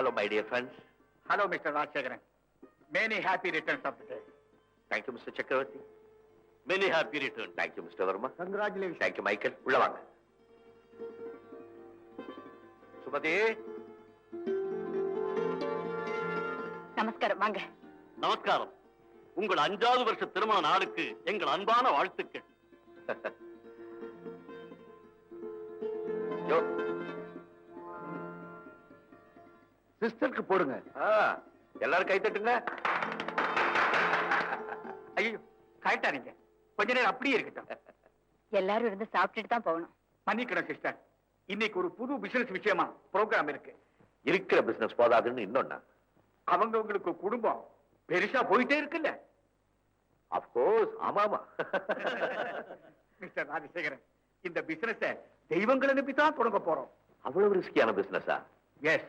Hello, my dear friends. Hello, Mr. Rajshekaran. Many happy returns of the day. Thank you, Mr. Chakravarti. Many happy returns. Thank you, Mr. Verma. Congratulations. Thank you, Michael. உள்ள வாங்க சுமதி நமஸ்காரம் வாங்க நமஸ்காரம் உங்கள் அஞ்சாவது வருஷ திருமண நாளுக்கு எங்கள் அன்பான வாழ்த்துக்கள் யோ சிஸ்டருக்கு போடுங்க. எல்லாரும் கை தட்டுங்க. ஐயோ கரெக்டானீங்க கொஞ்ச நேரம் அப்படியே இருக்கட்டும். எல்லாரும் இருந்து சாப்பிட்டுட்டு தான் போகணும். மன்னிக்கணும் சிஸ்டர். இன்னைக்கு ஒரு புது பிசினஸ் விஷயமா ப்ரோக்ராம் இருக்கு. இருக்கிற பிசினஸ் போதாதுன்னு இன்னொன்னா? அவங்க உங்களுக்கு குடும்பம் பெருசா போயிட்டே இருக்குல்ல. அப்கோர்ஸ் ஆமாமா. மிஸ்டர் ராஜசேகரன் இந்த பிசினஸ தெய்வங்களை நம்பி தான் தொடங்க போறோம். அவ்வளவு ரிஸ்கியான பிசினஸா எஸ்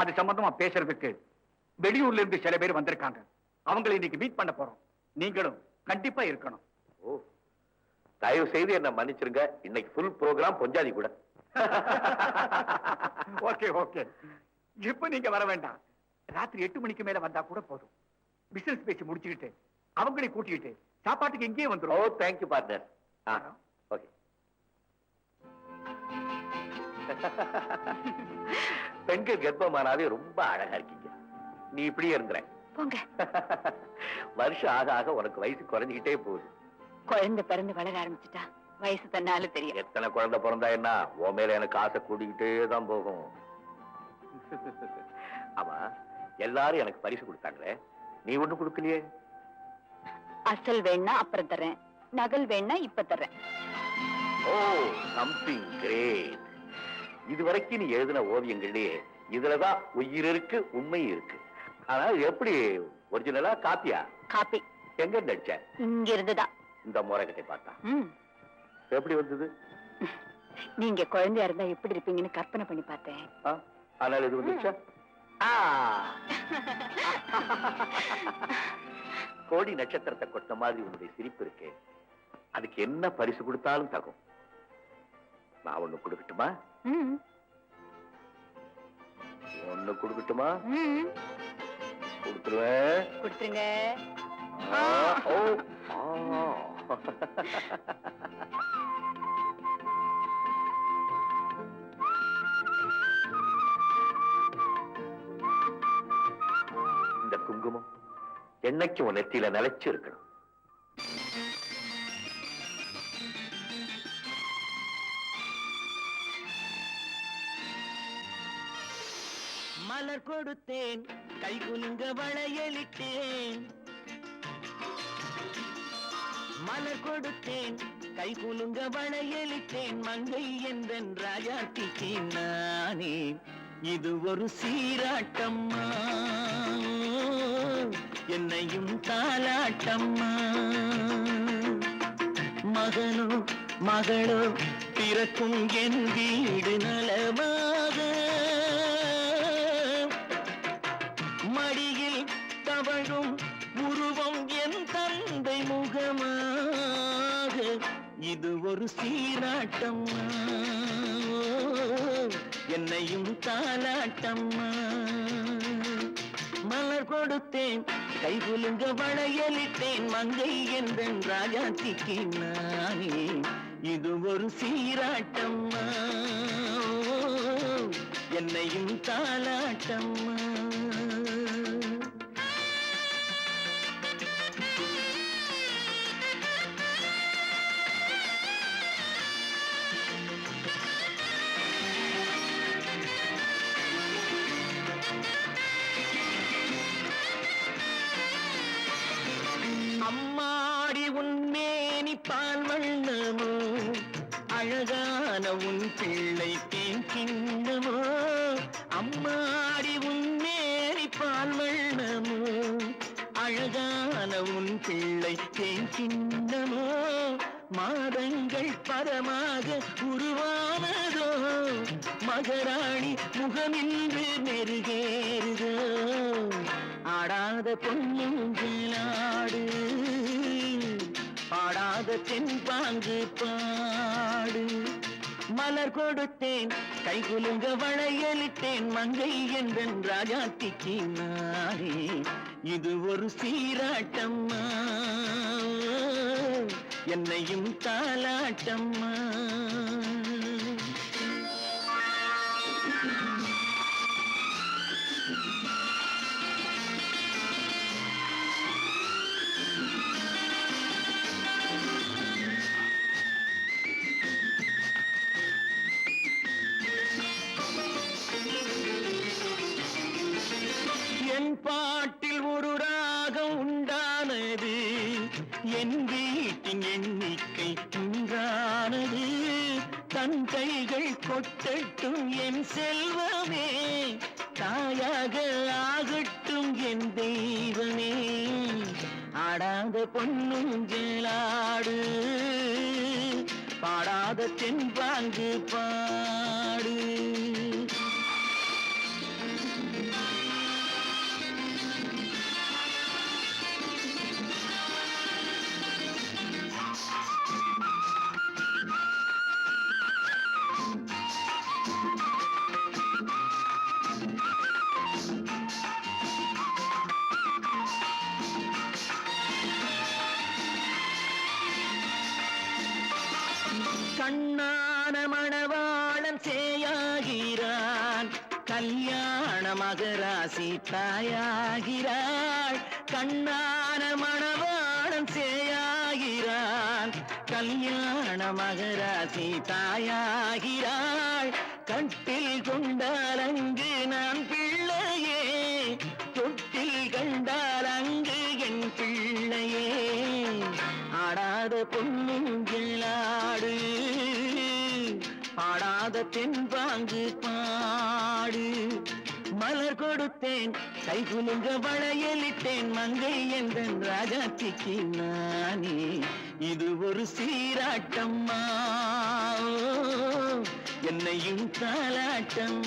அது சம்பந்தமா பேசுறதுக்கு வெளியூர்ல இருந்து சில பேர் வந்திருக்காங்க. அவங்களை இன்னைக்கு மீட் பண்ண போறோம். நீங்களும் கண்டிப்பா இருக்கணும். ஓ தயவு செய்து என்ன மன்னிச்சிருங்க. இன்னைக்கு ஃபுல் ப்ரோக்ராம் பொஞ்சாதி கூட. Okay okay. இப்ப நீங்க வர வேண்டாம். ராத்திரி எட்டு மணிக்கு மேல வந்தா கூட போதும். பிசினஸ் பேசி முடிச்சுக்கிட்டு அவங்களை கூட்டிக்கிட்டு சாப்பாட்டுக்கு இங்கேயே ஓ வந்துரும் தேங்க்யூ பார்ட்னர் ஓகே. பெண்கள் கர்ப்பமானாவே ரொம்ப அழகா இருக்கீங்க. நீ இப்படியே இருந்துற போங்க. வருஷம் ஆக ஆக உனக்கு வயசு குறைஞ்சிக்கிட்டே போகுது. குழந்தை பிறந்து வளர ஆரம்பிச்சுட்டா வயசு தன்னால தெரியும். எத்தனை குழந்தை பிறந்தா என்ன? உன் மேல எனக்கு ஆசை கூடிக்கிட்டே தான் போகும். ஆமா எல்லாரும் எனக்கு பரிசு கொடுத்தாங்களே. நீ ஒண்ணு கொடுக்கலையே? அசல் வேணா அப்புறம் தர்றேன். நகல் வேணா இப்ப தர்றேன். ஓ சம்திங் கிரேட் இதுவரைக்கும் நீ எழுதின ஓவியங்கள்லயே இதுலதான் உயிர் இருக்கு உண்மை இருக்கு. ஆனா எப்படி ஒரிஜினலா காப்பியா காப்பி எங்க நடிச்ச இங்க இருந்துதான் இந்த முறைகிட்ட பார்த்தா. எப்படி வந்தது? நீங்க குழந்தையா இருந்தா எப்படி இருப்பீங்கன்னு கற்பனை பண்ணி பார்த்தேன்? ஆனால் இது வந்துச்சா. கோடி நட்சத்திரத்தை கொட்ட மாதிரி உன்னுடைய சிரிப்பு இருக்கே. அதுக்கு என்ன பரிசு கொடுத்தாலும் தகும். நான் ஒண்ணு கொடுக்கட்டுமா. ஒண்ணு கொடுக்கட்டுமா. கொடுத்துருவேன். கொடுத்துருங்க. இந்த குங்குமம் என்னைக்கு உன் நெத்தியில நிலைச்சு இருக்கணும் மலர் கொடுத்தேன். கை குலுங்க வளையலிட்டேன். மலர் கொடுத்தேன். கை குலுங்க வளையலிட்டேன். மங்கை என்றன் ராஜாத்திக்கு நானே இது ஒரு சீராட்டம்மா. என்னையும் தாலாட்டம்மா மகனோ மகளோ பிறக்கும் என் வீடு நலமாக இது ஒரு சீராட்டம்மா. என்னையும் தாலாட்டம்மா மலர் கொடுத்தேன் கை குலுங்க வளையலிட்டேன் மங்கை என்றன் ராஜாத்திக்கு நானே. இது ஒரு சீராட்டம்மா. என்னையும் தாலாட்டம்மா அழகான பிள்ளை தேன் சின்னமோ மாதங்கள் பரமாக உருவானதோ? மகராணி முகமின்று மெருகேறுதோ? ஆடாத பொன்னுங்களாடு பாடாத தென்பாங்கு பாடு. மலர் கொடுத்தேன் கை குலுங்க வளையலிட்டேன் மங்கை என்றன் ராஜாத்திக்கு நானே இது ஒரு சீராட்டம்மா. என்னையும் தாலாட்டம்மா என் பாட்டில் ஒரு ராகம் உண்டானது. என் வீட்டின் எண்ணிக்கை உண்டானது தன் கைகள் கொட்டட்டும் என் செல்வமே. தாயாக ஆகட்டும் என் தெய்வமே. ஆடாத பொண்ணும் ஜெலாடு பாடாத தென்பாங்கு பா கல்யாண மகராசி தாயாகிறாள் கண்ணான மணவாளன் சேயாகிறான். கல்யாண மகராசி தாயாகிறாள் கட்டில் கொண்டால் அங்கு நான் பிள்ளையே. தொட்டில் கண்டால் அங்கு என் பிள்ளையே. ஆடாத பொண்ணுங்க பாடாத தென்பாங்கு பாடு. மலர் கொடுத்தேன் கை குலுங்க வளையலிட்டேன் மங்கை என்றன் ராஜாத்திக்கு நானே. இது ஒரு சீராட்டம்மா என்னையும் தாலாட்டம்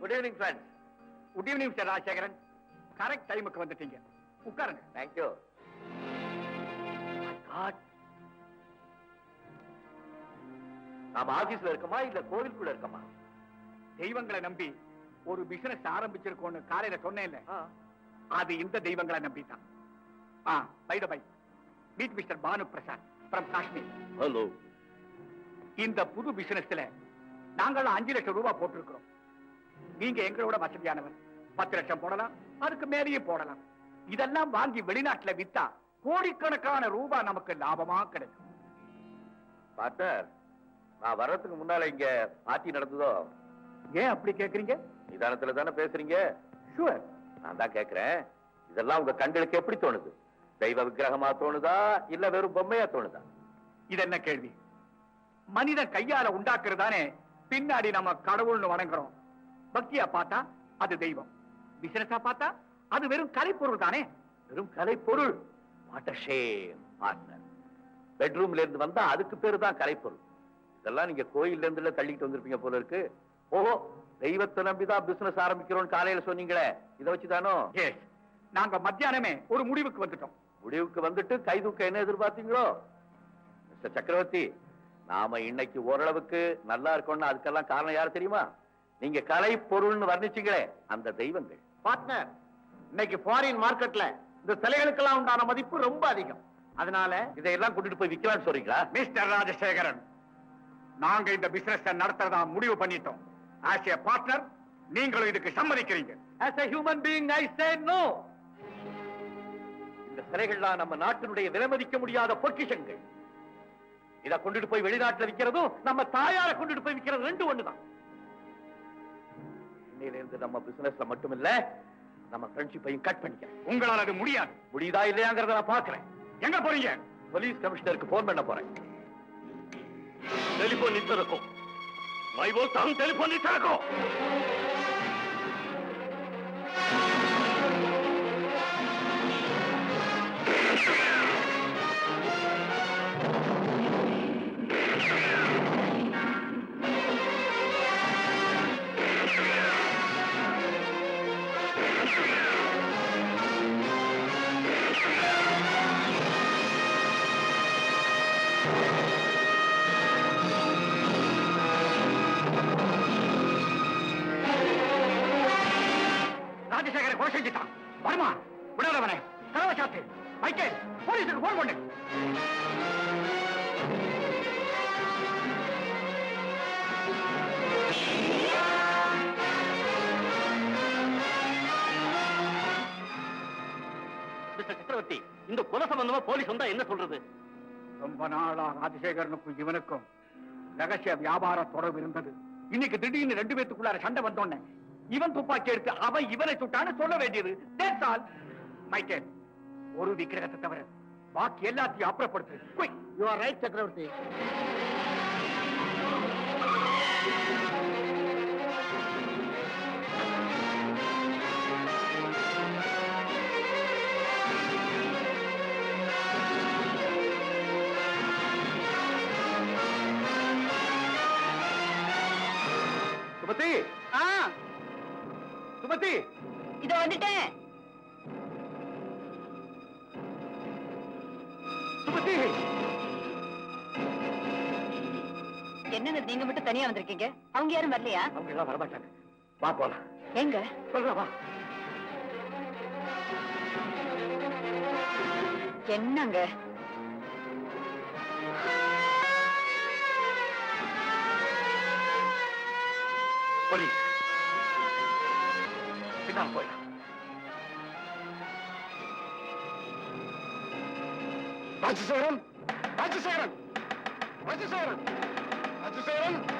good evening friends good evening mister Rajasekaran correct டைமுக்கு வந்துட்டீங்க. உட்காருங்க. தேங்க்யூ நாம ஆபீஸ்ல இருக்கோமா இல்ல கோவிலுக்குள்ள இருக்கோமா? தெய்வங்களை நம்பி ஒரு பிசினஸ் ஆரம்பிச்சிருக்கோம்னு காலையில சொன்னேன்ல. அது இந்த தெய்வங்களை நம்பி தான் ஆ bye bye meet mister Banu Prasad from Kashmir hello இந்த புது பிசினஸ்ல நாங்கள் அஞ்சு லட்சம் ரூபாய் போட்டிருக்கிறோம். நீங்க எங்களோட வசதியானவர். பத்து லட்சம் போடலாம் அதுக்கு மேலேயே போடலாம். இதெல்லாம் வாங்கி வெளிநாட்டுல வித்தா கோடிக்கணக்கான ரூபாய் நமக்கு லாபமா கிடைக்கும். பார்ட்னர் நான் வர்றதுக்கு முன்னால இங்க பார்ட்டி நடந்ததோ? ஏன் அப்படி கேக்குறீங்க? நிதானத்துல தானே பேசுறீங்க? ஷுவர் நான் தான் கேக்குறேன். இதெல்லாம் உங்க கண்களுக்கு எப்படி தோணுது? தெய்வ விக்கிரகமா தோணுதா இல்ல வெறும் பொம்மையா தோணுதா? இது என்ன கேள்வி? மனிதன் கையால உண்டாக்குறதானே பின்னாடி நம்ம கடவுள்னு வணங்குறோம். பக்தியா பார்த்தா அது தெய்வம். பிசினஸா பார்த்தா அது வெறும் கலைப்பொருள் தானே? வெறும் கலை பொருள் வாட் ஷேம் பார்ட்னர். பெட்ரூம்ல இருந்து வந்தா அதுக்கு பேரு தான் கலைப்பொருள். இதெல்லாம் நீங்க கோயில்ல இருந்து தள்ளிட்டு வந்திருப்பீங்க போல இருக்கு. ஓஹோ தெய்வத்தை நம்பிதான் பிசினஸ் ஆரம்பிக்கிறோம்னு காலையில சொன்னீங்களே. இதை வச்சுதானோ? நாங்க மத்தியானமே ஒரு முடிவுக்கு வந்துட்டோம். முடிவுக்கு வந்துட்டு கைதூக்க என்ன எதிர்பார்த்தீங்களோ? மிஸ்டர் சக்கரவர்த்தி நாம இன்னைக்கு ஓரளவுக்கு நல்லா இருக்கோம்னா அதுக்கெல்லாம் காரணம் யார் தெரியுமா? நீங்க கலை பொருள்னு வர்ணிச்சீங்களே அந்த தெய்வங்கள். பார்ட்னர் இன்னைக்கு ஃபாரின் மார்க்கெட்ல இந்த சிலைகளுக்கெல்லாம் உண்டான மதிப்பு ரொம்ப அதிகம். அதனால இதையெல்லாம் கூட்டிட்டு போய் விக்கலாம்னு சொல்றீங்களா? மிஸ்டர் ராஜசேகரன் நாங்க இந்த பிசினஸ் நடத்துறதா முடிவு பண்ணிட்டோம். ஆஸ் ஏ பார்ட்னர் நீங்களும் இதுக்கு சம்மதிக்கிறீங்க. As a human being i say no. இந்த சிலைகள்லாம் நம்ம நாட்டினுடைய விலைமதிக்க முடியாத பொக்கிஷங்கள். இத கொண்டுட்டு போய் வெளிநாட்டுல விக்கிறதும் நம்ம தாயார கொண்டுட்டு போய் விக்கிறது ரெண்டு ஒண்ணுதான். இன்னையில நம்ம பிசினஸ்ல மட்டும் இல்ல நம்ம ஃப்ரெண்ட்ஷிப்பையும் கட் பண்ணிக்கிறேன் உங்களால அது முடியாது. முடியுதா இல்லையாங்கிறத நான் பாக்குறேன் எங்க போறீங்க? போலீஸ் கமிஷனருக்கு போன் பண்ண போறேன். டெலிபோன் நித்து இருக்கும் தான் டெலிபோன் நித்து ராஜசேகர கொலை செஞ்சுட்டான் வருமா? விடாதவனே கதவை சாத்து. வைக்கேன் போலீஸுக்கு போன் பண்ணு. சக்கரவர்த்தி இந்த கொலை சம்பந்தமா போலீஸ் வந்தா என்ன சொல்றது? ரொம்ப நாளா ராஜசேகரனுக்கும் இவனுக்கும் ரகசிய வியாபார தொடர்பு இருந்தது. இன்னைக்கு திடீர்னு ரெண்டு பேத்துக்குள்ளார சண்டை வந்தோடனே இவன் துப்பாக்கி எடுத்து அவன் இவனை சுட்டான்னு சொல்ல வேண்டியது. மைக்கேல் ஒரு விக்கிரகத்தை தவிர பாக்கி எல்லாத்தையும் அப்புறப்படுத்து. யூ ஆர் ரைட் சக்கரவர்த்தி. சுமதி! சுமதி! இதோ வந்துட்டேன். சுமதி! என்னங்க நீங்க மட்டும் தனியா வந்திருக்கீங்க? அவங்க யாரும் வரலையா? அவங்க எல்லாம் வரமாட்டாங்க. வா போலாம். எங்க? சொல்றா வா. என்னங்க? போலீஸ். 끝이 안 보여. 맞으세요, 맞으세요, 맞으세요, 맞으세요, 여러분?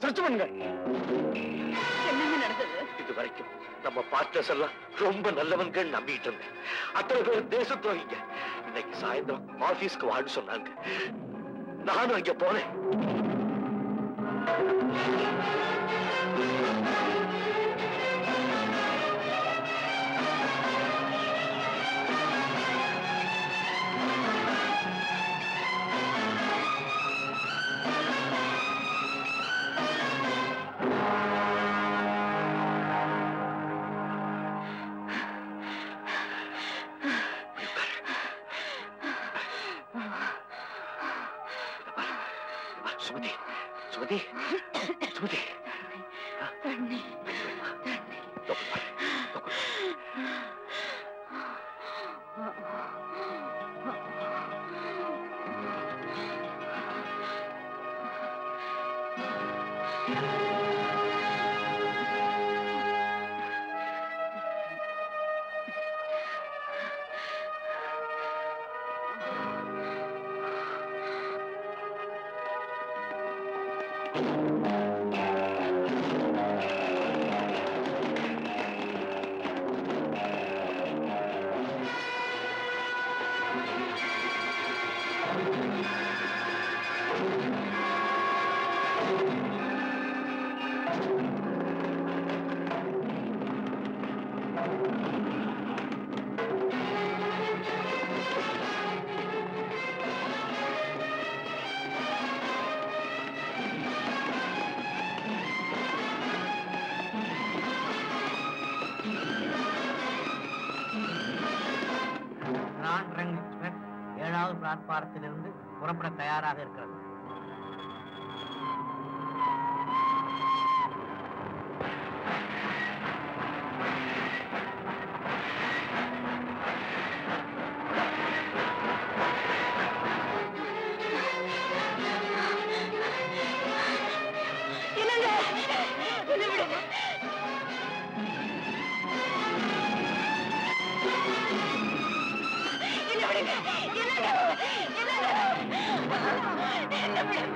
저쪽은 가. இது வரைக்கும் நம்ம பார்ட்னர்ஸ் எல்லாம் ரொம்ப நல்லவன்கள் நம்பிட்டு இருந்தேன். அத்தனை பேர் தேச துரோகிங்க இன்னைக்கு சாயந்தரம் ஆபீஸ்க்கு வான்னு சொன்னாங்க. நானும் அங்க போனேன். சுமதி சுமதி தொக்கு பாரு, ஆண்ட்ரங் எக்ஸ்பிரஸ் ஏழாவது பிளாட்பாரத்திலிருந்து புறப்பட தயாராக இருக்கிறது. என்ன என்ன